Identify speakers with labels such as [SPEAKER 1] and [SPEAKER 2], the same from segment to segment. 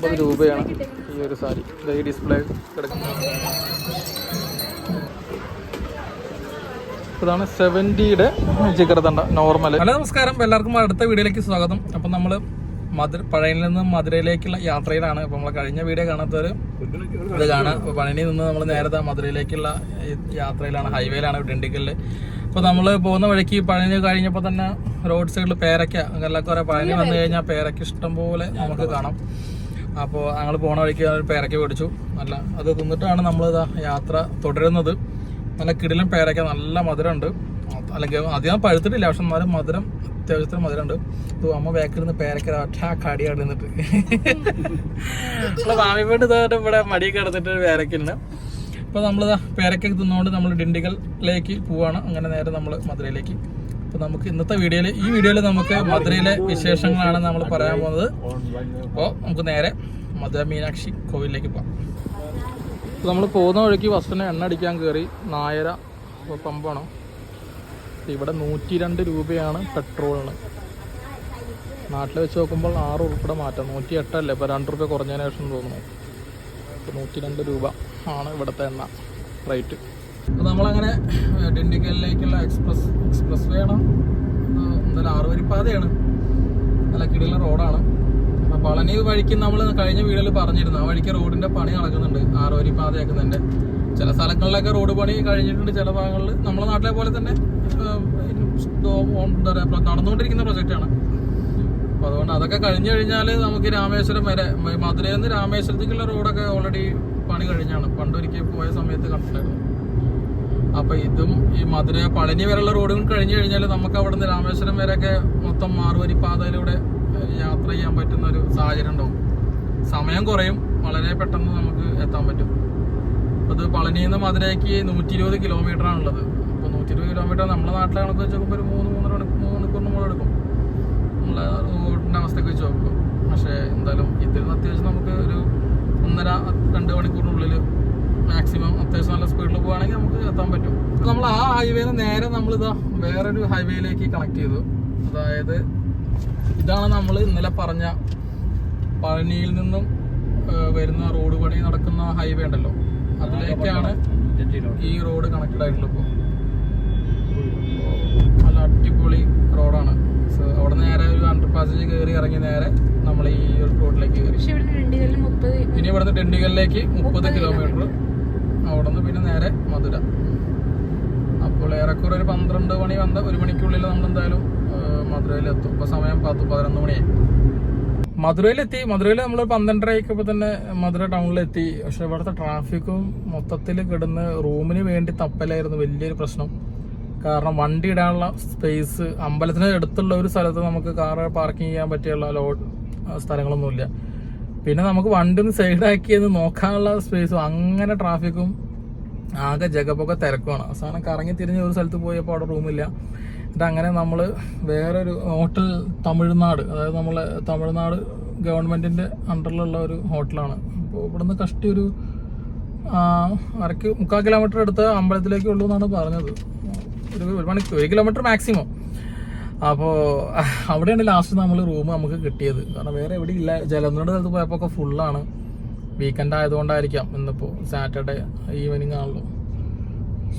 [SPEAKER 1] അമ്പത് രൂപയാണ് ഈ ഒരു സാരി. ഈ ഡിസ്പ്ലേ കിടക്കുന്നത്. ഇതാണ് സെവന്റിയുടെ ചിക്കറത്തണ്ട നോർമൽ ഹലോ നമസ്കാരം. എല്ലാവർക്കും അടുത്ത വീഡിയോയിലേക്ക് സ്വാഗതം. അപ്പം നമ്മൾ മധുര പഴയിൽ നിന്ന് മധുരയിലേക്കുള്ള യാത്രയിലാണ്. അപ്പം നമ്മൾ കഴിഞ്ഞ വീഡിയോ കാണാത്തവർ ഇത് കാണാം. അപ്പോൾ പഴനിയിൽ നിന്ന് നമ്മൾ നേരത്തെ മധുരയിലേക്കുള്ള യാത്രയിലാണ്. ഹൈവേയിലാണ് ഡിണ്ടിക്കലിൽ അപ്പോൾ നമ്മൾ പോകുന്ന വഴിക്ക് പഴനി കഴിഞ്ഞപ്പോൾ തന്നെ റോഡ് സൈഡിൽ പേരക്ക. അങ്ങനെ കുറേ പഴനി വന്നു കഴിഞ്ഞാൽ പേരക്ക ഇഷ്ടം പോലെ നമുക്ക് കാണാം. അപ്പോൾ ഞങ്ങൾ പോണ വഴിക്ക് ഒരു പേരയ്ക്ക മേടിച്ചു. നല്ല അത് തിന്നിട്ടാണ് നമ്മൾ യാത്ര തുടരുന്നത്. നല്ല കിടിലും പേരയ്ക്ക നല്ല മധുരമുണ്ട്. അല്ലെങ്കിൽ അധികം പഴുത്തിട്ടില്ല പക്ഷെ എന്നാലും മധുരം അത്യാവശ്യത്തിന് മധുരമുണ്ട്. ഇത് അമ്മ ബാക്കിൽ നിന്ന് പേരയ്ക്ക ഒറ്റ കടിയാണ് നിന്നിട്ട്. നമ്മളെ മാമി വീട് ഇതായിട്ട് ഇവിടെ മടി കിടന്നിട്ട് പേരയ്ക്കുണ്ട് അപ്പോൾ നമ്മൾ പേരയ്ക്ക തിന്നുകൊണ്ട് നമ്മൾ ഡിണ്ടികളിലേക്ക് പോവാണ്. അങ്ങനെ നേരെ നമ്മൾ മധുരയിലേക്ക് അപ്പോൾ നമുക്ക് ഇന്നത്തെ വീഡിയോയിൽ ഈ വീഡിയോയിൽ നമുക്ക് മധുരയിലെ വിശേഷങ്ങളാണ് നമ്മൾ പറയാൻ പോകുന്നത്. അപ്പോൾ നമുക്ക് നേരെ മധുര മീനാക്ഷി കോവിലേക്ക് പോകാം നമ്മൾ പോകുന്ന വഴിക്ക് ബസ്സിന് എണ്ണ അടിക്കാൻ കയറി നായര പമ്പാണ്. ഇവിടെ നൂറ്റി രണ്ട് രൂപയാണ് പെട്രോളിന്. നാട്ടിൽ വെച്ച് നോക്കുമ്പോൾ ആറ് ഉൾപ്പെടെ മാറ്റം. നൂറ്റി എട്ടല്ലേ ഇപ്പോൾ രണ്ട് രൂപ കുറഞ്ഞതിന് ശേഷം തോന്നുന്നു. ഇപ്പോൾ നൂറ്റി രണ്ട് രൂപ ആണ് ഇവിടുത്തെ എണ്ണ റേറ്റ്. അപ്പോൾ നമ്മളങ്ങനെ ഡിണ്ടിക്കലിലേക്കുള്ള എക്സ്പ്രസ് എക്സ്പ്രസ് വേ ആണ് ഇത് എന്തായാലും ആറുവരി പാതയാണ് നല്ല കിടില റോഡാണ്. അപ്പോൾ പളനി വഴിക്ക് നമ്മൾ കഴിഞ്ഞ വീഡിയോയിൽ പറഞ്ഞിരുന്നു ആ വഴിക്ക് റോഡിന്റെ പണി നടക്കുന്നുണ്ട് ആറുവരി പാതയാക്കുന്നുണ്ട് ചില സ്ഥലങ്ങളിലൊക്കെ റോഡ് പണി കഴിഞ്ഞിട്ടുണ്ട് ചില ഭാഗങ്ങളിൽ നമ്മളെ നാട്ടിലെ പോലെ തന്നെ എന്താ പറയുക നടന്നുകൊണ്ടിരിക്കുന്ന പ്രൊജക്റ്റാണ്. അപ്പോൾ അതുകൊണ്ട് അതൊക്കെ കഴിഞ്ഞു കഴിഞ്ഞാൽ നമുക്ക് രാമേശ്വരം വരെ മധുരയിൽ നിന്ന് രാമേശ്വരത്തേക്കുള്ള റോഡൊക്കെ ഓൾറെഡി പണി കഴിഞ്ഞാണ്. പണ്ടൊരിക്കൽ പോയ സമയത്ത് കണ്ടിട്ടുണ്ടായിരുന്നു. അപ്പൊ ഇതും ഈ മധുര പളനി വരെയുള്ള റോഡുകൾ കഴിഞ്ഞു കഴിഞ്ഞാൽ നമുക്ക് അവിടെ നിന്ന് രാമേശ്വരം വരെയൊക്കെ മൊത്തം മാറുവരി പാതയിലൂടെ യാത്ര ചെയ്യാൻ പറ്റുന്ന ഒരു സാഹചര്യം ഉണ്ടാവും. സമയം കുറയും. വളരെ പെട്ടെന്ന് നമുക്ക് എത്താൻ പറ്റും. അത് പളനിയിൽ നിന്ന് മധുരയ്ക്ക് നൂറ്റി ഇരുപത് കിലോമീറ്റർ ആണുള്ളത്. അപ്പൊ നൂറ്റി ഇരുപത് കിലോമീറ്റർ നമ്മുടെ നാട്ടിലെ കണക്ക് വെച്ച് നോക്കുമ്പോൾ ഒരു മൂന്ന് മൂന്നര മണിക്കൂർ മൂന്ന് മണിക്കൂർ നമ്മൾ എടുക്കും. നമ്മളെ റോഡിന്റെ അവസ്ഥയ്ക്ക് വെച്ച് നോക്കുമ്പോൾ പക്ഷേ എന്തായാലും ഇതിൽ നിന്ന് അത്യാവശ്യം നമുക്ക് ഒരു ഒന്നര രണ്ട് മണിക്കൂറിനുള്ളിൽ മാക്സിമം അത്യാവശ്യം നല്ല സ്പീഡിൽ പോവുകയാണെങ്കിൽ നമുക്ക് എത്താൻ പറ്റും. നമ്മൾ ആ ഹൈവേ നേരെ നമ്മളിതാ വേറൊരു ഹൈവേയിലേക്ക് കണക്ട് ചെയ്തു. അതായത് ഇതാണ് നമ്മൾ ഇന്നലെ പറഞ്ഞ പഴനിയിൽ നിന്നും വരുന്ന റോഡ് പണി നടക്കുന്ന ഹൈവേ ഉണ്ടല്ലോ. അതിലേക്കാണ് ഈ റോഡ് കണക്റ്റഡ് ആയിട്ടുള്ളത് ഇപ്പോൾ നല്ല അടിപൊളി റോഡാണ് സോ അവിടെ നേരെ ഒരു അണ്ടർ പാസേജ് കയറി ഇറങ്ങി നേരെ നമ്മൾ ഈ റോഡിലേക്ക് കയറി ഇനി ഇവിടുന്ന് ഡിണ്ടിഗലിലേക്ക് മുപ്പത് കിലോമീറ്റർ അവിടെ നിന്ന് പിന്നെ നേരെ മധുര. അപ്പോൾ ഏറെക്കുറെ ഒരു പന്ത്രണ്ട് മണി വന്ന ഒരു മണിക്കുള്ളിൽ നമ്മൾ എന്തായാലും മധുരയിൽ മധുരയിലെത്തും. ഇപ്പോൾ സമയം പത്ത് പതിനൊന്ന് മണിയായി. മധുരയിലെത്തി. മധുരയിൽ നമ്മൾ പന്ത്രണ്ടരയ്ക്കപ്പോൾ തന്നെ മധുര ടൗണിലെത്തി. പക്ഷെ ഇവിടുത്തെ ട്രാഫിക്കും മൊത്തത്തിൽ കിടന്ന് റൂമിന് വേണ്ടി തപ്പലായിരുന്നു വലിയൊരു പ്രശ്നം. കാരണം വണ്ടി ഇടാനുള്ള സ്പേസ് അമ്പലത്തിന് അടുത്തുള്ള ഒരു സ്ഥലത്ത് നമുക്ക് കാർ പാർക്കിംഗ് ചെയ്യാൻ പറ്റിയുള്ള ലോ സ്ഥലങ്ങളൊന്നുമില്ല. പിന്നെ നമുക്ക് വണ്ടി ഒന്ന് സൈഡാക്കിയത് നോക്കാനുള്ള സ്പേസും അങ്ങനെ ട്രാഫിക്കും ആകെ ജഗപ്പൊക്കെ തിരക്കുമാണ് അവസാനം കറങ്ങി തിരിഞ്ഞ് ഒരു സ്ഥലത്ത് പോയപ്പോൾ അവിടെ റൂമില്ല എന്നിട്ട് അങ്ങനെ നമ്മൾ വേറൊരു ഹോട്ടൽ തമിഴ്നാട് അതായത് നമ്മൾ തമിഴ്നാട് ഗവൺമെന്റിന്റെ അണ്ടറിലുള്ള ഒരു ഹോട്ടലാണ് അപ്പോൾ ഇവിടുന്ന് കഷ്ടി ഒരു അരക്ക് മുക്കാൽ കിലോമീറ്റർ അടുത്ത് അമ്പലത്തിലേക്ക് ഉള്ളൂ എന്നാണ് പറഞ്ഞത്. ഒരു ഒരു മണിക്കൂർ ഒരു കിലോമീറ്റർ മാക്സിമം അപ്പോൾ അവിടെയാണ് ലാസ്റ്റ് നമ്മൾ റൂം നമുക്ക് കിട്ടിയത്. കാരണം വേറെ എവിടെ ഇല്ല. ജലന്ധരുടെ സ്ഥലത്ത് പോയപ്പോൾ ഒക്കെ ഫുള്ളാണ് വീക്കെൻഡ് ആയതുകൊണ്ടായിരിക്കാം ഇന്നിപ്പോൾ സാറ്റർഡേ ഈവനിങ് ആണല്ലോ.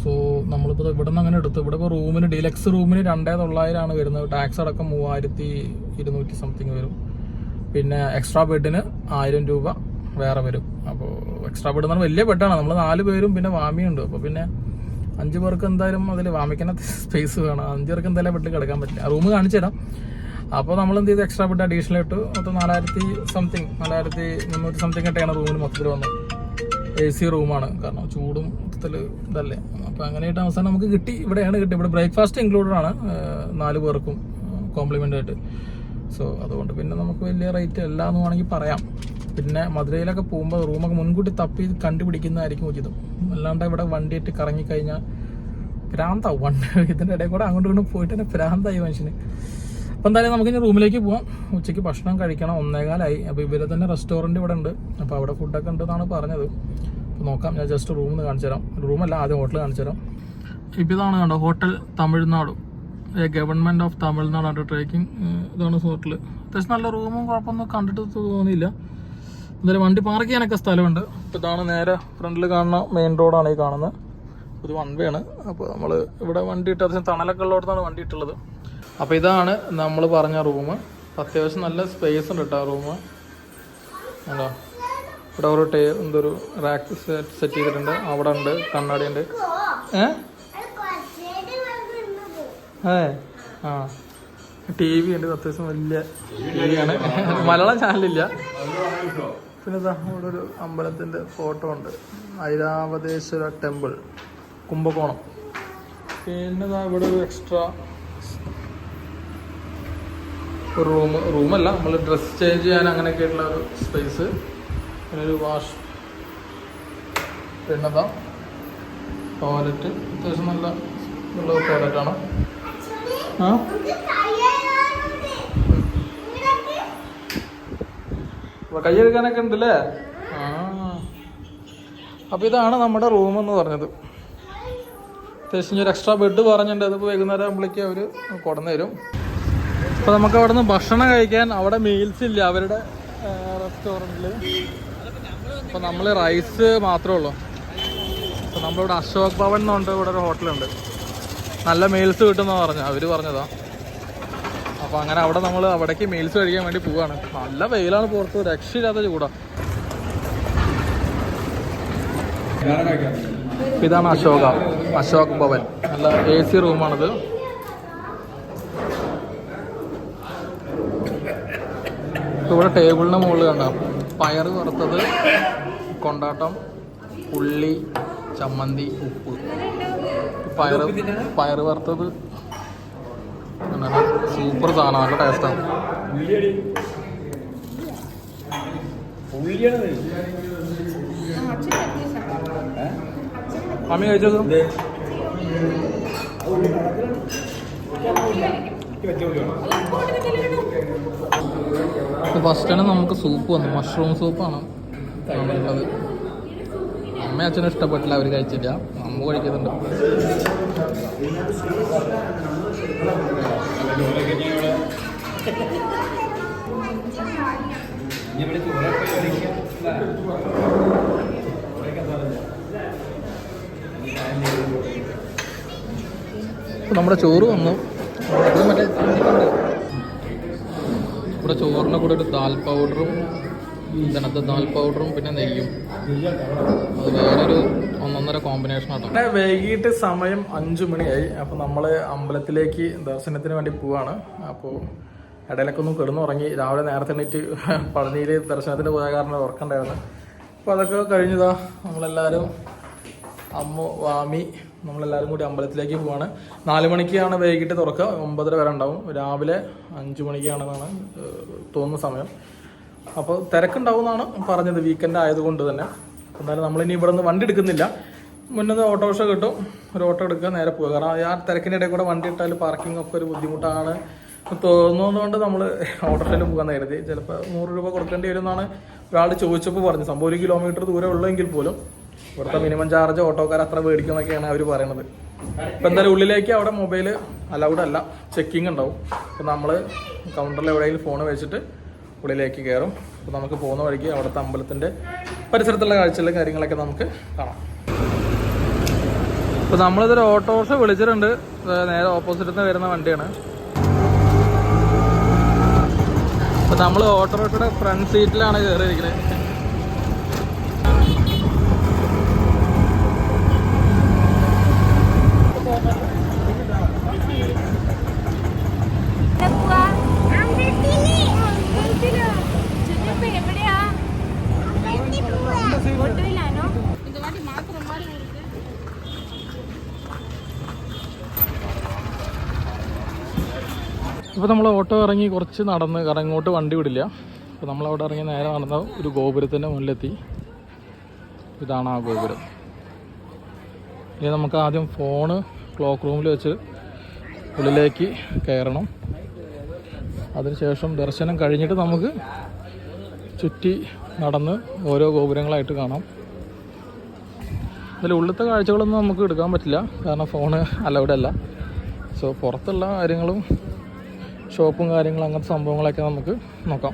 [SPEAKER 1] സോ നമ്മളിപ്പോൾ ഇവിടെ നിന്ന് അങ്ങനെ എടുത്തു. ഇവിടെ ഇപ്പോൾ റൂമിന് ഡീലക്സ് റൂമിന് രണ്ടേ തൊള്ളായിരമാണ് വരുന്നത്. ടാക്സ് അടക്കം മൂവായിരത്തി ഇരുന്നൂറ്റി സംതിങ് വരും. പിന്നെ എക്സ്ട്രാ ബെഡിന് ആയിരം രൂപ വേറെ വരും. അപ്പോൾ എക്സ്ട്രാ ബെഡ് എന്ന് പറഞ്ഞാൽ വലിയ ബെഡാണ് നമ്മൾ നാല് പേരും പിന്നെ വാമിയുണ്ട് അപ്പോൾ പിന്നെ അഞ്ച് പേർക്ക് എന്തായാലും അതിൽ വാമിക്കുന്ന സ്പേസ് വേണം. അഞ്ച് പേർക്ക് എന്തായാലും ബെഡിൽ കിടക്കാൻ പറ്റില്ല. റൂം കാണിച്ചു തരാം. അപ്പോൾ നമ്മൾ എന്ത് ചെയ്തു? എക്സ്ട്രാ ബെഡ് അഡീഷണൽ ഇട്ട്. മൊത്തം നാലായിരത്തി സംതിങ് നാലായിരത്തി മുന്നൂറ്റി സംതിങ് കിട്ടിയാണ് റൂമിന് മൊത്തത്തിൽ വന്നത്. എ സി റൂമാണ് കാരണം ചൂടും മൊത്തത്തിൽ ഇതല്ലേ. അപ്പോൾ അങ്ങനെയായിട്ട് അവസാനം നമുക്ക് കിട്ടി. ഇവിടെയാണ് കിട്ടി. ഇവിടെ ബ്രേക്ക്ഫാസ്റ്റ് ഇൻക്ലൂഡഡ് ആണ്. നാല് പേർക്കും കോംപ്ലിമെന്റ് ആയിട്ട്. സോ അതുകൊണ്ട് പിന്നെ നമുക്ക് വലിയ റേറ്റ് അല്ല എന്ന് വേണമെങ്കിൽ പറയാം. പിന്നെ മധുരയിലൊക്കെ പോകുമ്പോൾ റൂമൊക്കെ മുൻകൂട്ടി തപ്പി കണ്ടുപിടിക്കുന്നതായിരിക്കും ഉചിതം. അല്ലാണ്ട് ഇവിടെ വണ്ടിയിട്ട് കറങ്ങിക്കഴിഞ്ഞാൽ ഭ്രാന്താവും. വണ്ടി ഇതിന്റെ ഇടയിൽ കൂടെ അങ്ങോട്ടും ഇങ്ങോട്ടും പോയിട്ട് തന്നെ ഭ്രാന്തായി മനുഷ്യന്. അപ്പം എന്തായാലും നമുക്ക് ഇനി റൂമിലേക്ക് പോവാം. ഉച്ചയ്ക്ക് ഭക്ഷണം കഴിക്കണം. ഒന്നേകാലായി. അപ്പോൾ ഇവരെ തന്നെ റെസ്റ്റോറന്റ് ഇവിടെ ഉണ്ട്. അപ്പോൾ അവിടെ ഫുഡൊക്കെ ഉണ്ടെന്നാണ് പറഞ്ഞത്. അപ്പോൾ നോക്കാം. ഞാൻ ജസ്റ്റ് റൂമിൽ നിന്ന് കാണിച്ചു തരാം. റൂമല്ല ആദ്യം ഹോട്ടൽ കാണിച്ചു തരാം. ഇപ്പോൾ ഇതാണ് കണ്ടോ hotel Tamil Nadu. Government of Tamil Nadu trekking ഇതാണ് ഹോട്ടൽ അത്യാവശ്യം നല്ല റൂമും കുഴപ്പമൊന്നും കണ്ടിട്ട് തോന്നിയില്ല. എന്തായാലും വണ്ടി പാർക്ക് ചെയ്യാനൊക്കെ സ്ഥലമുണ്ട്. അപ്പോൾ ഇതാണ് നേരെ ഫ്രണ്ടിൽ കാണുന്ന മെയിൻ റോഡാണ് ഈ കാണുന്നത്. ഇത് വൺ വേ ആണ്. അപ്പോൾ നമ്മൾ ഇവിടെ വണ്ടി ഇട്ട് അത്യാവശ്യം തണലൊക്കെ ഉള്ളിടത്താണ് വണ്ടി ഇട്ടുള്ളത്. അപ്പോൾ ഇതാണ് നമ്മൾ പറഞ്ഞ റൂം അത്യാവശ്യം നല്ല സ്പേസ് ഉണ്ട് കേട്ടോ റൂം ഉണ്ടോ ഇവിടെ ഒരു ടേ എന്തൊരു റാക്ക് സെറ്റ് ചെയ്തിട്ടുണ്ട്. അവിടെ ഉണ്ട് കണ്ണാടി ഉണ്ട്. ഏ? ആ. ടി വി ഉണ്ട്. അത്യാവശ്യം വലിയ ടി വിയാണ് മലയാളം ചാനലില്ല പിന്നെ ഇതാ ഇവിടെ ഒരു അമ്പലത്തിന്റെ ഫോട്ടോ ഉണ്ട്. ഐരാവതേശ്വര ടെമ്പിൾ കുംഭകോണം. പിന്നെ ഇവിടെ ഒരു എക്സ്ട്രാ ഒരു റൂം റൂമല്ല നമ്മൾ ഡ്രസ്സ് ചേഞ്ച് ചെയ്യാൻ അങ്ങനെയൊക്കെയുള്ള ഒരു സ്പേസ് പിന്നെ ഒരു വാഷ് പിന്നെ ടോയ്ലറ്റ് അത്യാവശ്യം നല്ല നല്ല ടോയ്ലറ്റാണ് ആ? കൈയെടുക്കാനൊക്കെ ഉണ്ടല്ലേ? ആ. അപ്പോൾ ഇതാണ് നമ്മുടെ റൂമെന്ന് പറഞ്ഞത്. അത്യാവശ്യം ഒരു എക്സ്ട്രാ ബെഡ് പറഞ്ഞിട്ടുണ്ട്. അതിപ്പോൾ വൈകുന്നേരം ആകുമ്പോഴേക്കും അവർ കൊടന്നു തരും അപ്പോൾ നമുക്ക് അവിടെ നിന്ന് ഭക്ഷണം കഴിക്കാൻ അവിടെ മീൽസ് ഇല്ല. അവരുടെ റെസ്റ്റോറന്റിൽ അപ്പോൾ നമ്മൾ റൈസ് മാത്രമേ ഉള്ളൂ. അപ്പോൾ നമ്മളിവിടെ അശോക് ഭവൻ എന്നുണ്ട് ഇവിടെ ഒരു ഹോട്ടലുണ്ട് നല്ല മീൽസ് കിട്ടുമെന്ന് പറഞ്ഞു അവർ പറഞ്ഞതാ. അപ്പോൾ അങ്ങനെ അവിടെ നമ്മൾ അവിടേക്ക് മീൽസ് കഴിക്കാൻ വേണ്ടി പോവുകയാണ് നല്ല വെയിലാണ് പുറത്ത്. രക്ഷയില്ലാത്ത ചൂടാ. ഇതാണ് അശോക. അശോക് ഭവൻ. നല്ല എ സി റൂമാണിത്. ഇവിടെ ടേബിളിന് മുകളിൽ കണ്ട? പയർ വറുത്തത് കൊണ്ടാട്ടം ഉള്ളി ചമ്മന്തി ഉപ്പ്. പയർ പയർ വറുത്തത്. സൂപ്പർ സാധനം. നല്ല ടേസ്റ്റാണ് മമ്മി കഴിച്ചത് ഫസ്റ്റാണ് നമുക്ക് സൂപ്പ് വന്നു. മഷ്റൂം സൂപ്പാണ് ഉള്ളത് അമ്മ അച്ഛനും ഇഷ്ടപ്പെട്ടില്ല അവർ കഴിച്ചില്ല. അമ്മ കഴിക്കുന്നുണ്ട്. ഇപ്പൊ നമ്മുടെ ചോറ് വന്നു. ഇത് മറ്റേ ഇതിലുണ്ട്. ഇവിടെ ചോറിന്റെ കൂടെ ഒരു ദാൽ പൗഡറും ഇതിനകത്ത് ദാൽ പൗഡറും പിന്നെ നെയ്യും. അത് വേറൊരു ഒന്നൊന്നര കോമ്പിനേഷൻ ആട്ടോ. വൈകിട്ട് സമയം അഞ്ചു മണിയായി. അപ്പോൾ നമ്മൾ അമ്പലത്തിലേക്ക് ദർശനത്തിന് വേണ്ടി പോവാണ്. അപ്പോൾ ഇടയിലൊക്കെ ഒന്ന് കിടന്നുറങ്ങി. രാവിലെ നേരത്തെ എണീറ്റ് പഴനിയിൽ ദർശനത്തിന് പോയ കാരണം ഉറക്കണ്ടായിരുന്നു അപ്പോൾ അതൊക്കെ കഴിഞ്ഞതാ. നമ്മളെല്ലാവരും അമ്മു വാമി നമ്മളെല്ലാവരും കൂടി അമ്പലത്തിലേക്ക് പോവാണ്. നാല് മണിക്കാണ് വൈകിട്ട് തുറക്കുക. ഒമ്പതര വരെ ഉണ്ടാവും. രാവിലെ അഞ്ച് മണിക്കാണെന്നാണ് തോന്നുന്ന സമയം. അപ്പോൾ തിരക്കുണ്ടാവും എന്നാണ് പറഞ്ഞത്. വീക്കെൻഡ് ആയതുകൊണ്ട് തന്നെ. എന്നാലും നമ്മളിനി ഇവിടെ നിന്ന് വണ്ടി എടുക്കുന്നില്ല. മുന്നേ ഓട്ടോറിക്ഷ കിട്ടും. ഒരു ഓട്ടോ എടുക്കുക നേരെ പോകുക കാരണം ആ തിരക്കിന്റെ ഇടയിൽ കൂടെ വണ്ടി ഇട്ടാൽ പാർക്കിംഗ് ഒക്കെ ഒരു ബുദ്ധിമുട്ടാണ്. തോന്നുന്നതുകൊണ്ട് നമ്മൾ ഓട്ടോറിക്ഷയിൽ പോകാൻ കരുതി ചിലപ്പോൾ നൂറ് രൂപ കൊടുക്കേണ്ടി വരും എന്നാണ് ഒരാൾ ചോദിച്ചപ്പോൾ പറഞ്ഞു സംഭവം ഒരു കിലോമീറ്റർ ദൂരം ഉള്ളെങ്കിൽ പോലും. ഇവിടുത്തെ മിനിമം ചാർജ് ഓട്ടോക്കാർ അത്ര മേടിക്കുന്നൊക്കെയാണ് അവർ പറയുന്നത് ഇപ്പം എന്തായാലും ഉള്ളിലേക്ക് അവിടെ മൊബൈൽ അലൗഡ് അല്ല. ചെക്കിംഗ് ഉണ്ടാവും. അപ്പം നമ്മൾ കൗണ്ടറിൽ എവിടെയെങ്കിലും ഫോൺ വെച്ചിട്ട് ഉള്ളിലേക്ക് കയറും അപ്പോൾ നമുക്ക് പോകുന്ന വഴിക്ക് അവിടുത്തെ അമ്പലത്തിന്റെ പരിസരത്തുള്ള കാഴ്ചകളും കാര്യങ്ങളൊക്കെ നമുക്ക് കാണാം. അപ്പോൾ നമ്മളിതൊരു ഓട്ടോറിക്ഷ വിളിച്ചിട്ടുണ്ട്. നേരെ ഓപ്പോസിറ്റിൽ നിന്ന് വരുന്ന വണ്ടിയാണ്. അപ്പോൾ നമ്മൾ ഓട്ടോറിക്ഷയുടെ ഫ്രണ്ട് സീറ്റിലാണ് കയറിയിരിക്കുന്നത് ഇപ്പോൾ നമ്മൾ ഓട്ടോ ഇറങ്ങി കുറച്ച് നടന്ന് കാരണം ഇങ്ങോട്ട് വണ്ടി വിടില്ല. അപ്പോൾ നമ്മൾ അവിടെ ഇറങ്ങി നേരെ നടന്ന ഒരു ഗോപുരത്തിന്റെ മുന്നിലെത്തി. ഇതാണ് ആ ഗോപുരം. ഇനി നമുക്ക് ആദ്യം ഫോണ് ക്ലോക്ക് റൂമിൽ വെച്ച് ഉള്ളിലേക്ക് കയറണം. അതിനുശേഷം ദർശനം കഴിഞ്ഞിട്ട് നമുക്ക് ചുറ്റി നടന്ന് ഓരോ ഗോപുരങ്ങളായിട്ട് കാണാം. ഇതിൽ ഉള്ളത്തെ കാഴ്ചകളൊന്നും നമുക്ക് എടുക്കാൻ പറ്റില്ല. കാരണം ഫോണ് അലൗഡ് അല്ല. സോ പുറത്തുള്ള കാര്യങ്ങളും ഷോപ്പും കാര്യങ്ങളും അങ്ങനത്തെ സംഭവങ്ങളൊക്കെ നമുക്ക് നോക്കാം.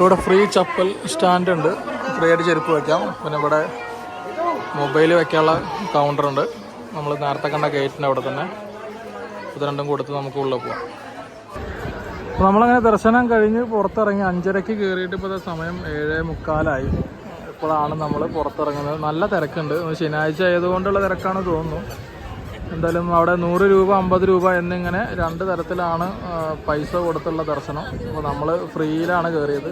[SPEAKER 1] ഇവിടെ ഫ്രീ ചപ്പൽ സ്റ്റാൻഡ് ഉണ്ട്. ഫ്രീ ആയിട്ട് ചെരുപ്പ് വയ്ക്കാം പിന്നെ ഇവിടെ മൊബൈൽ വയ്ക്കാനുള്ള കൗണ്ടറുണ്ട് നമ്മൾ നേരത്തെ കണ്ട ഗേറ്റിന്റെ അവിടെ തന്നെ. ഇത് രണ്ടും കൊടുത്ത് നമുക്ക് ഉള്ളിൽ പോവാം. അപ്പോൾ നമ്മളങ്ങനെ ദർശനം കഴിഞ്ഞ് പുറത്തിറങ്ങി അഞ്ചരയ്ക്ക് കയറിയിട്ട് ഇപ്പോൾ സമയം ഏഴേ മുക്കാലായി. ഇപ്പോഴാണ് നമ്മൾ പുറത്തിറങ്ങുന്നത്. നല്ല തിരക്കുണ്ട്. ശനിയാഴ്ച ആയതുകൊണ്ടുള്ള തിരക്കാണ് തോന്നുന്നു. എന്തായാലും അവിടെ നൂറ് രൂപ അമ്പത് രൂപ എന്നിങ്ങനെ രണ്ട് തരത്തിലാണ് പൈസ കൊടുത്തുള്ള ദർശനം. അപ്പോൾ നമ്മൾ ഫ്രീയിലാണ് കയറിയത്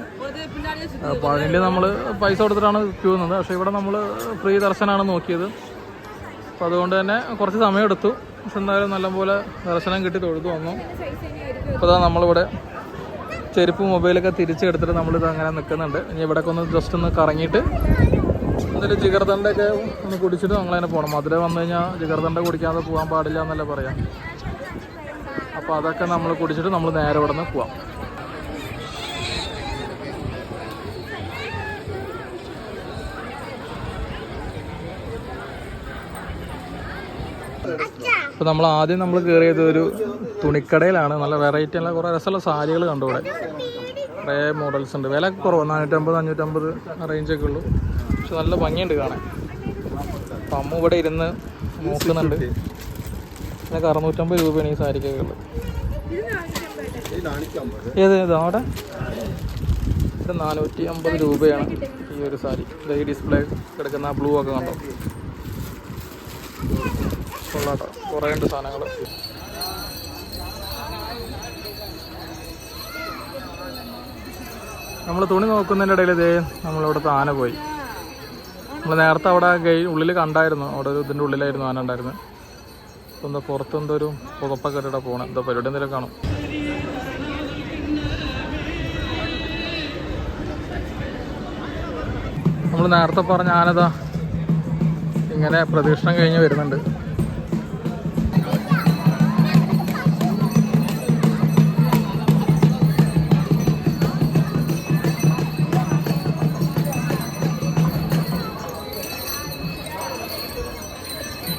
[SPEAKER 1] പഴനിയിൽ നമ്മൾ പൈസ കൊടുത്തിട്ടാണ് ക്യൂ നിന്നത്. പക്ഷേ ഇവിടെ നമ്മൾ ഫ്രീ ദർശനമാണ് നോക്കിയത്. അപ്പോൾ അതുകൊണ്ട് തന്നെ കുറച്ച് സമയം എടുത്തു പക്ഷെ എന്തായാലും നല്ലപോലെ ദർശനം കിട്ടി തൊഴുതു വന്നു. അപ്പോൾ അതാ നമ്മളിവിടെ ചെരുപ്പ് മൊബൈലൊക്കെ തിരിച്ചെടുത്തിട്ട് നമ്മളിത് അങ്ങനെ നിൽക്കുന്നുണ്ട്. ഇനി ഇവിടെയൊക്കെ ഒന്ന് ജസ്റ്റ് ഒന്ന് കറങ്ങിയിട്ട് എന്നിട്ട് ജിഗർദണ്ടൊക്കെ ഒന്ന് കുടിച്ചിട്ട് നമ്മളതിനെ പോകണം മധുര വന്നു കഴിഞ്ഞാൽ ജിഗർദണ്ട കുടിക്കാതെ പോകാൻ പാടില്ല എന്നല്ല പറയാം. അപ്പോൾ അതൊക്കെ നമ്മൾ കുടിച്ചിട്ട് നമ്മൾ നേരെ ഇവിടെ നിന്ന് പോവാം അപ്പോൾ നമ്മൾ ആദ്യം നമ്മൾ കയറിയത് ഒരു തുണിക്കടയിലാണ്. നല്ല വെറൈറ്റി ഉള്ള കുറേ രസമുള്ള സാരികൾ കണ്ടു ഇവിടെ. കുറേ മോഡൽസ് ഉണ്ട്. വില കുറവ്. നാനൂറ്റമ്പത് അഞ്ഞൂറ്റമ്പത് റേഞ്ചൊക്കെ ഉള്ളൂ. പക്ഷെ നല്ല ഭംഗിയുണ്ട് കാണാൻ. അപ്പം അമ്മ ഇവിടെ ഇരുന്ന് നോക്കുന്നുണ്ട്. ഇതിനൊക്കെ അറുന്നൂറ്റമ്പത് രൂപയാണ് ഈ സാരിക്കൊക്കെ ഉള്ളത്. ഏത് ഏത്? അവിടെ? ഇത് നാനൂറ്റി അമ്പത് രൂപയാണ് ഈ ഒരു സാരി. ഈ ഡിസ്പ്ലേ കിടക്കുന്ന ബ്ലൂ ഒക്കെ കണ്ടോ? കൊള്ളാട്ടോ കുറേ ഉണ്ട് സാധനങ്ങൾ നമ്മൾ തുണി നോക്കുന്നതിന്റെ ഇടയിൽ ഇതേ നമ്മളിവിടുത്തെ ആന പോയി. നമ്മൾ നേരത്തെ അവിടെ ഗൈ ഉള്ളിൽ കണ്ടായിരുന്നു. അവിടെ ഒരു ഇതിന്റെ ഉള്ളിലായിരുന്നു ആന ഉണ്ടായിരുന്നത് അപ്പോൾ എന്താ പുറത്ത് എന്തോ ഒരു പുതപ്പൊക്കെ ഇട്ടിട്ട് പോകണം എന്താ പരിപാടി എന്തെങ്കിലും കാണും? നമ്മൾ നേരത്തെ പറഞ്ഞ ആനതാ ഇങ്ങനെ പ്രദക്ഷിണം കഴിഞ്ഞ് വരുന്നുണ്ട്.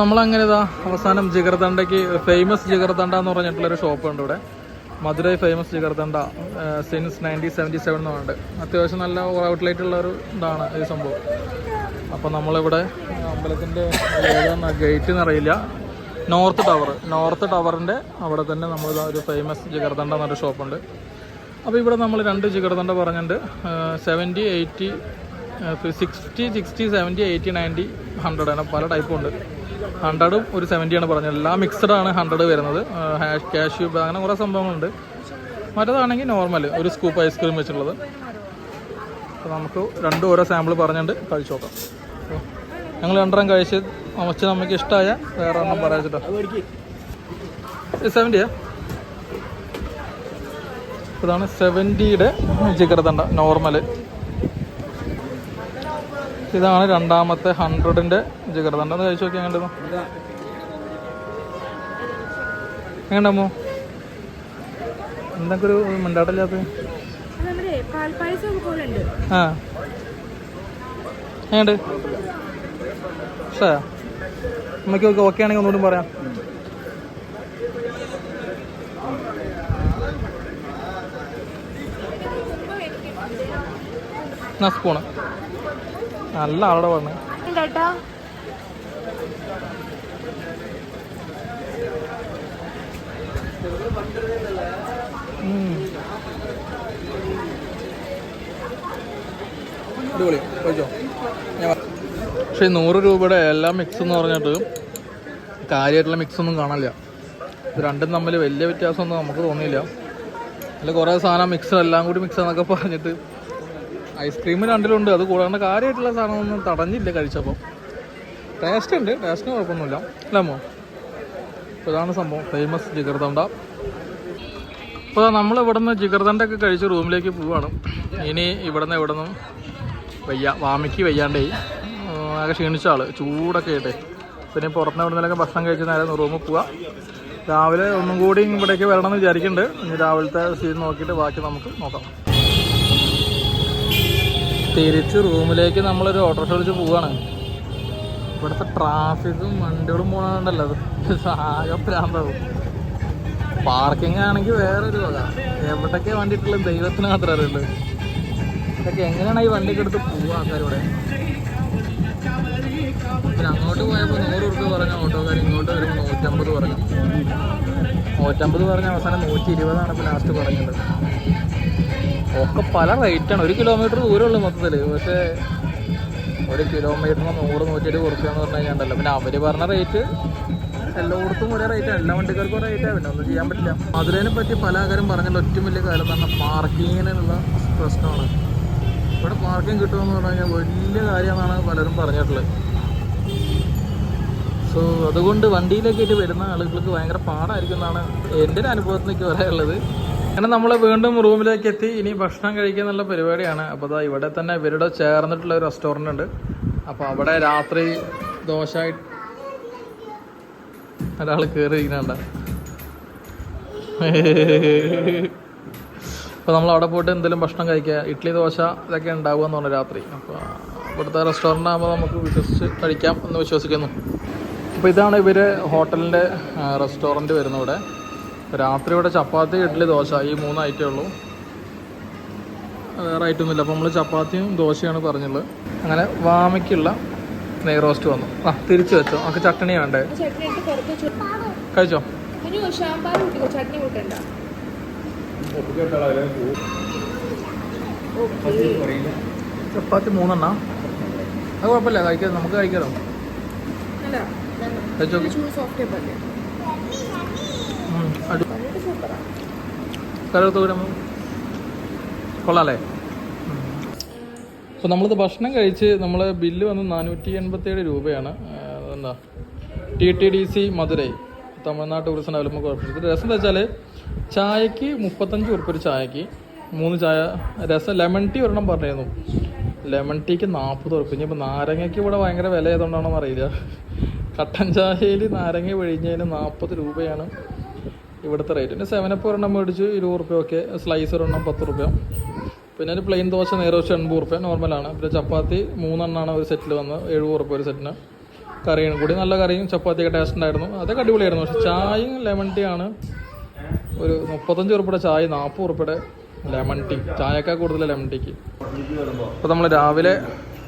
[SPEAKER 1] നമ്മളങ്ങനെ ഇതാ അവസാനം ജിഗർദണ്ടയ്ക്ക് ഫേമസ് ജിഗർദണ്ട എന്ന് പറഞ്ഞിട്ടുള്ളൊരു ഷോപ്പ് ഉണ്ട് ഇവിടെ. Madurai famous jigarthanda since nineteen seventy seven എന്ന് പറഞ്ഞിട്ട്. അത്യാവശ്യം നല്ല ഔട്ട്ലെറ്റ് ഉള്ള ഒരു ഇതാണ് ഈ സംഭവം. അപ്പോൾ നമ്മളിവിടെ അമ്പലത്തിന്റെ ഗേറ്റ് എന്നറിയില്ല നോർത്ത് ടവർ നോർത്ത് ടവറിന്റെ അവിടെ തന്നെ നമ്മൾ ഒരു ഫേമസ് ജിഗർദണ്ട എന്നൊരു ഷോപ്പുണ്ട് അപ്പോൾ ഇവിടെ നമ്മൾ രണ്ട് ജിഗർദണ്ട പറഞ്ഞിട്ടുണ്ട്. Seventy eighty sixty sixty seventy eighty ninety hundred ആണ്. പല ടൈപ്പും ഉണ്ട്. ഹൺഡ്രഡും ഒരു സെവന്റിയാണ് പറഞ്ഞത്. എല്ലാം മിക്സഡ് ആണ് ഹൺഡ്രഡ് വരുന്നത്. ഹാഷ് കാഷ്യൂ അങ്ങനെ കുറേ സംഭവങ്ങളുണ്ട്. മറ്റേതാണെങ്കിൽ നോർമൽ ഒരു സ്കൂപ്പ് ഐസ്ക്രീം വെച്ചിട്ടുള്ളത്. അപ്പോൾ നമുക്ക് രണ്ടും ഓരോ സാമ്പിൾ പറഞ്ഞുകൊണ്ട് കഴിച്ചു നോക്കാം. ഞങ്ങൾ രണ്ടെണ്ണം കഴിച്ച് അമച്ച് നമുക്ക് ഇഷ്ടമായ വേറെ ഒന്നും പറയാച്ചിട്ടോ സെവന്റിയാ ഇതാണ് സെവന്റിയുടെ ചിക്കറത്തണ്ട നോർമൽ ഇതാണ് രണ്ടാമത്തെ ഹൺഡ്രഡിന്റെ ജിഗർ തണ്ടെന്ന് കഴിച്ചു നോക്കി എങ്ങനെ എങ്ങനെയാമോ എന്തൊക്കെ ഒരു മിണ്ടാട്ടില്ലാത്ത ആ. എങ്ങനെയുണ്ട്? ഇഷ്ടമായോ അമ്മയ്ക്ക് ഓക്കെ ഓക്കെ ആണെങ്കിൽ ഒന്നുകൂടി പറയാം. സ്പൂണ് നല്ല ആളുടെ പറഞ്ഞു
[SPEAKER 2] പക്ഷെ
[SPEAKER 1] അടിപൊളി. കഴിച്ചോ? പക്ഷേ നൂറ് രൂപയുടെ എല്ലാ മിക്സ് എന്ന് പറഞ്ഞിട്ട് കാര്യമായിട്ടുള്ള മിക്സ് ഒന്നും കാണില്ല ഇത് രണ്ടും തമ്മിൽ വലിയ വ്യത്യാസമൊന്നും നമുക്ക് തോന്നിയില്ല. അതിൽ കുറേ സാധനം മിക്സ് എല്ലാം കൂടി മിക്സ് എന്നൊക്കെ പറഞ്ഞിട്ട് ഐസ്ക്രീം രണ്ടിലുണ്ട്. അത് കൂടാണ്ട് കാര്യമായിട്ടുള്ള സാധനമൊന്നും തടഞ്ഞില്ല കഴിച്ചപ്പോൾ ടേസ്റ്റ് ഉണ്ട്. ടേസ്റ്റിന് കുഴപ്പമൊന്നുമില്ല. അല്ലമ്മോ അപ്പോൾ ഇതാണ് സംഭവം. ഫേമസ് ജിഗർദണ്ട. ഇപ്പോൾ നമ്മൾ ഇവിടുന്ന് ജിഗർദണ്ട ഒക്കെ കഴിച്ച് റൂമിലേക്ക് പോവാണ്. ഇനി ഇവിടുന്ന് നിന്നും വയ്യ. വാമിക്ക് വയ്യാണ്ടേ. ആകെ ക്ഷീണിച്ച ആൾ ചൂടൊക്കെ ആയിട്ടേ. പിന്നെ പുറത്തുനിന്ന് ഇവിടെ നിന്നൊക്കെ ഭക്ഷണം കഴിച്ച് നേരെ റൂമിൽ പോവാം. രാവിലെ ഒന്നും കൂടി ഇവിടേക്ക് വരണമെന്ന് വിചാരിക്കുന്നുണ്ട്. ഇനി രാവിലത്തെ സീൻ നോക്കിയിട്ട് ബാക്കി നമുക്ക് നോക്കാം. തിരിച്ച് റൂമിലേക്ക് നമ്മളൊരു ഓട്ടോറിക്ഷ വിളിച്ച് പോവാണ്. ഇവിടുത്തെ ട്രാഫിക്കും വണ്ടികളും പോകണുണ്ടല്ലോ അത് ആകെ പ്രാന്താവും പാർക്കിംഗ് ആണെങ്കിൽ വേറൊരു വക. എവിടൊക്കെ വണ്ടി ഇട്ടുള്ള ദൈവത്തിന് മാത്രമേ അറിയുള്ളൂ. ഇതൊക്കെ എങ്ങനെയാണ് ഈ വണ്ടിക്ക് എടുത്ത് പോവുക ആൾക്കാരിവിടെ? പിന്നെ അങ്ങോട്ട് പോയപ്പോൾ നൂറ് ഉറുപ്പ് പറഞ്ഞ ഓട്ടോക്കാർ ഇങ്ങോട്ട് വരുമ്പോൾ നൂറ്റമ്പത് പറഞ്ഞു. നൂറ്റമ്പത് പറഞ്ഞ അവസാനം നൂറ്റി ഇരുപതാണ് ഇപ്പോൾ ലാസ്റ്റ് പറഞ്ഞത്. ഒക്കെ പല റേറ്റാണ് ഒരു കിലോമീറ്റർ ദൂരമുള്ളൂ മൊത്തത്തിൽ പക്ഷേ ഒരു കിലോമീറ്ററിന് നൂറ് നൂറ്റി ഇരുപത് എന്ന് പറഞ്ഞു കഴിഞ്ഞാൽ പിന്നെ അവർ പറഞ്ഞ റേറ്റ് എല്ലായിടത്തും ഒരേ റേറ്റാണ് എല്ലാ വണ്ടിക്കാർക്കും ഒരേ റേറ്റാണ് പിന്നെ ഒന്നും ചെയ്യാൻ പറ്റില്ല. മധുരനെ പറ്റി പല ആൾക്കാരും പറഞ്ഞാൽ ഏറ്റവും വലിയ കാര്യം എന്ന് പറഞ്ഞാൽ പാർക്കിങ്ങിനുള്ള പ്രശ്നമാണ്. ഇവിടെ പാർക്കിംഗ് കിട്ടുമെന്ന് പറഞ്ഞു കഴിഞ്ഞാൽ വലിയ കാര്യമെന്നാണ് പലരും പറഞ്ഞിട്ടുള്ളത്. സോ അതുകൊണ്ട് വണ്ടിയിലേക്ക് ആയിട്ട് വരുന്ന ആളുകൾക്ക് ഭയങ്കര പാടായിരിക്കും എന്നാണ് എന്റെ ഒരു അനുഭവത്തിലേക്ക് പറയാനുള്ളത്. അങ്ങനെ നമ്മൾ വീണ്ടും റൂമിലേക്ക് എത്തി ഇനി ഭക്ഷണം കഴിക്കുക എന്നുള്ള പരിപാടിയാണ്. അപ്പോൾ അതാ ഇവിടെ തന്നെ ഇവരുടെ ചേർന്നിട്ടുള്ള ഒരു റെസ്റ്റോറന്റ് ഉണ്ട്. അപ്പോൾ അവിടെ രാത്രി ദോശ ഒരാൾ കയറി ഇരിക്കുന്നുണ്ട അപ്പോൾ നമ്മൾ അവിടെ പോയിട്ട് എന്തെങ്കിലും ഭക്ഷണം കഴിക്കുക. ഇഡ്ഡലി ദോശ ഇതൊക്കെ ഉണ്ടാവുക എന്ന് പറഞ്ഞു രാത്രി. അപ്പോൾ ഇവിടുത്തെ റെസ്റ്റോറന്റ് ആകുമ്പോൾ നമുക്ക് വിശ്വസിച്ച് കഴിക്കാം എന്ന് വിശ്വസിക്കുന്നു. അപ്പോൾ ഇതാണ് ഇവർ ഹോട്ടലിന്റെ റെസ്റ്റോറന്റ് വരുന്നത് രാത്രി ഇവിടെ ചപ്പാത്തി ഇഡ്ഡലി ദോശ ഈ മൂന്ന് ഐറ്റേ ഉള്ളൂ. വേറെ ഐറ്റം ഒന്നുമില്ല. അപ്പോൾ നമ്മൾ ചപ്പാത്തിയും ദോശയാണ് പറഞ്ഞുള്ളത്. അങ്ങനെ വാമയ്ക്കുള്ള നെയ് റോസ്റ്റ് വന്നു. ആ തിരിച്ചു വെച്ചോ. നമുക്ക് ചട്ടണി വേണ്ടേ? കഴിച്ചോ? ചപ്പാത്തി മൂന്നെണ്ണ? അത് കുഴപ്പമില്ല. കഴിക്കാം. നമുക്ക്
[SPEAKER 2] കഴിക്കാം
[SPEAKER 1] കഴിച്ചോ? കൊള്ളാല്ലേ അപ്പോൾ നമ്മളിത് ഭക്ഷണം കഴിച്ച് നമ്മൾ ബില്ല് വന്ന് നാനൂറ്റി എൺപത്തേഴ് രൂപയാണ്. എന്താ T T D C Madurai Tamil Nadu tourism development corporation. രസം എന്താ വെച്ചാൽ ചായക്ക് മുപ്പത്തഞ്ച് ഉറുപ്പ് ഒരു ചായക്ക് മൂന്ന് ചായ രസം ലെമൺ ടീ ഒരെണ്ണം പറഞ്ഞിരുന്നു. ലെമൺ ടീക്ക് നാൽപ്പത് ഉറുപ്പ്. ഇനി ഇപ്പോൾ നാരങ്ങയ്ക്ക് ഇവിടെ ഭയങ്കര വില ഏതുകൊണ്ടാണെന്ന് അറിയില്ല. കട്ടൻ ചായയിൽ നാരങ്ങ പിഴിഞ്ഞതിന് നാൽപ്പത് രൂപയാണ്. ഇവിടുത്തെ റേറ്റ് പിന്നെ സെവനപ്പ് ഒരെണ്ണം മേടിച്ച് ഇരുപത് റുപ്യ ഒക്കെ സ്ലൈസ് ഒരെണ്ണം പത്ത് റുപ്യ. പിന്നെ ഒരു പ്ലെയിൻ ദോശ നേരെ വെച്ച് എൺപത് റുപ്യ നോർമലാണ് പിന്നെ ചപ്പാത്തി മൂന്നെണ്ണമാണ് ഒരു സെറ്റിൽ വന്ന് എഴുപത് റുപ്യ ഒരു സെറ്റിന് കറിയും കൂടി നല്ല കറിയും ചപ്പാത്തിയൊക്കെ ടേസ്റ്റ് ഉണ്ടായിരുന്നു. അതൊക്കെ അടിപൊളിയായിരുന്നു. പക്ഷേ ചായയും ലെമൺ ടീ ആണ്. ഒരു മുപ്പത്തഞ്ച് ഉറുപ്പിയുടെ ചായ നാൽപ്പത് ഉറുപ്പിയുടെ ലെമൺ ടീ ചായക്കാ കൂടുതൽ ലെമൺ ടീക്ക് അപ്പോൾ നമ്മൾ രാവിലെ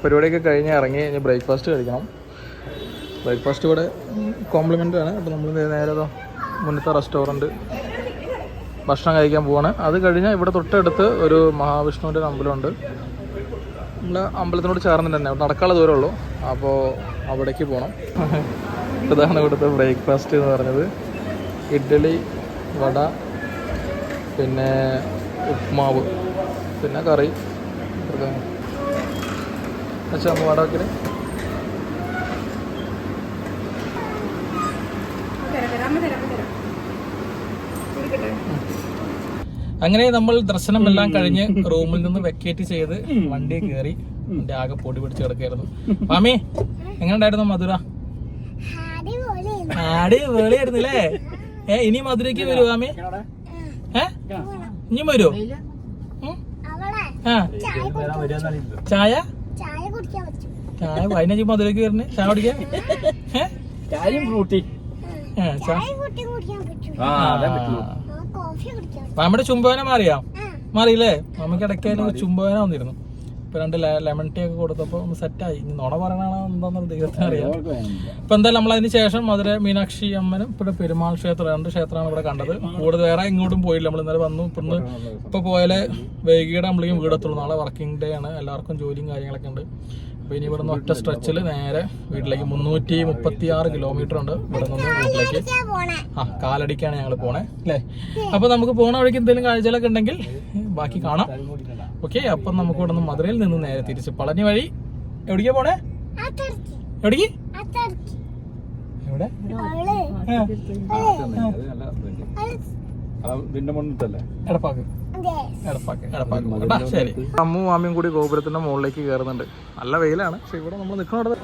[SPEAKER 1] പരിപാടിയൊക്കെ കഴിഞ്ഞ് ഇറങ്ങി ഇനി ബ്രേക്ക്ഫാസ്റ്റ് കഴിക്കണം. ബ്രേക്ക്ഫാസ്റ്റ് ഇവിടെ കോംപ്ലിമെന്റ് ആണ്. അപ്പോൾ നമ്മൾ നേരെ മുന്നത്തെ റെസ്റ്റോറന്റ് ഭക്ഷണം കഴിക്കാൻ പോവാണ്. അത് കഴിഞ്ഞാൽ ഇവിടെ തൊട്ടടുത്ത് ഒരു മഹാവിഷ്ണുവിന്റെ അമ്പലമുണ്ട് നമ്മൾ അമ്പലത്തിനോട് ചേർന്ന് തന്നെ. നടക്കാനുള്ള ദൂരമുള്ളൂ അപ്പോൾ അവിടേക്ക് പോകണം ഇതാണ് ഇവിടുത്തെ ബ്രേക്ക്ഫാസ്റ്റ് എന്ന് പറഞ്ഞത്. ഇഡ്ഡലി വട പിന്നെ ഉപ്മാവ് പിന്നെ കറി. അച്ഛാ ഒന്ന് വട വയ്ക്കൽ
[SPEAKER 2] തരാം തരാം അമ്മ തരാം അമ്മ തരാം കൊടുക്കട്ടെ
[SPEAKER 1] അങ്ങനെ നമ്മൾ ദർശനം എല്ലാം കഴിഞ്ഞ് റൂമിൽ നിന്ന് വെക്കേറ്റ് ചെയ്ത് വണ്ടി കയറി എന്റെ ആകെ പൊടി പിടിച്ച് കിടക്കായിരുന്നു മാമി എങ്ങനെ ഉണ്ടായിരുന്നു മധുര? അടിപൊളിയായിരുന്നു അല്ലേ? ഏ ഇനി മധുരയ്ക്ക് വരുമോ മാമി. ഏ? ഇനിയും വരുമോ? ആ. ചായ?
[SPEAKER 3] ചായ
[SPEAKER 1] ചായ വൈകുന്നേരം മധുരയ്ക്ക് വരുന്നേ ചായ കുടിക്കാൻ? ഏ?
[SPEAKER 3] ചായയും ഫ്രൂട്ടി.
[SPEAKER 1] ഏ, ചായ.
[SPEAKER 2] കുട്ടി കുടിക്കാൻ പറ്റും.
[SPEAKER 3] ആ അതെ
[SPEAKER 1] നമ്മുടെ ചുംബവന മാറിയാ? മാറിയില്ലേ? മമ്മിക്ക് ഇടയ്ക്കായാലും ചുംബവന വന്നിരുന്നു. ഇപ്പൊ രണ്ട് ലെമൺ ടീ ഒക്കെ കൊടുത്തപ്പോ ഒന്ന് സെറ്റായി ഇനി നുണ പറയണാണോ എന്താന്ന് ദൈവത്തിന് അറിയാം. ഇപ്പൊ എന്തായാലും നമ്മൾ അതിന് ശേഷം മധുര മീനാക്ഷി അമ്മനും ഇവിടെ പെരുമാൾ ക്ഷേത്രം രണ്ട് ക്ഷേത്രമാണ് ഇവിടെ കണ്ടത്. കൂടുതൽ വേറെ എങ്ങോട്ടും പോയില്ല. നമ്മൾ ഇന്നലെ വന്നു. ഇപ്പൊ ഇപ്പൊ പോയാലേ വൈകിട്ട് നമ്മളേക്കും വീടെത്തുള്ളൂ. നാളെ വർക്കിംഗ് ഡേ ആണ്. എല്ലാവർക്കും ജോലിയും കാര്യങ്ങളൊക്കെ ഉണ്ട്. അപ്പൊ ഇനി ഇവിടുന്ന് ഒറ്റ സ്ട്രെച്ചിൽ നേരെ വീട്ടിലേക്ക് മുന്നൂറ്റി മുപ്പത്തി ആറ് കിലോമീറ്റർ ഉണ്ട്. ഇവിടെ നിന്ന് വീട്ടിലേക്ക്. ആ കാലടിക്കാണ് ഞങ്ങൾ പോണേ അല്ലേ? അപ്പോൾ നമുക്ക് പോണ വഴിക്ക് എന്തെങ്കിലും കാഴ്ചകളൊക്കെ ഉണ്ടെങ്കിൽ ബാക്കി കാണാം. ഓക്കെ അപ്പം നമുക്ക് ഇവിടെ നിന്ന് മധുരയിൽ നിന്ന് നേരെ തിരിച്ച് പളനി വഴി എവിടേക്കാ പോണേ? എവിടേക്ക്? എവിടെ? എടപ്പാക്ക്. അമ്മും മാമിയും കൂടി ഗോപുരത്തിന്റെ മുകളിലേക്ക് കയറുന്നുണ്ട് നല്ല വെയിലാണ്. പക്ഷെ ഇവിടെ നമ്മൾ നിൽക്കുന്നിടത്ത്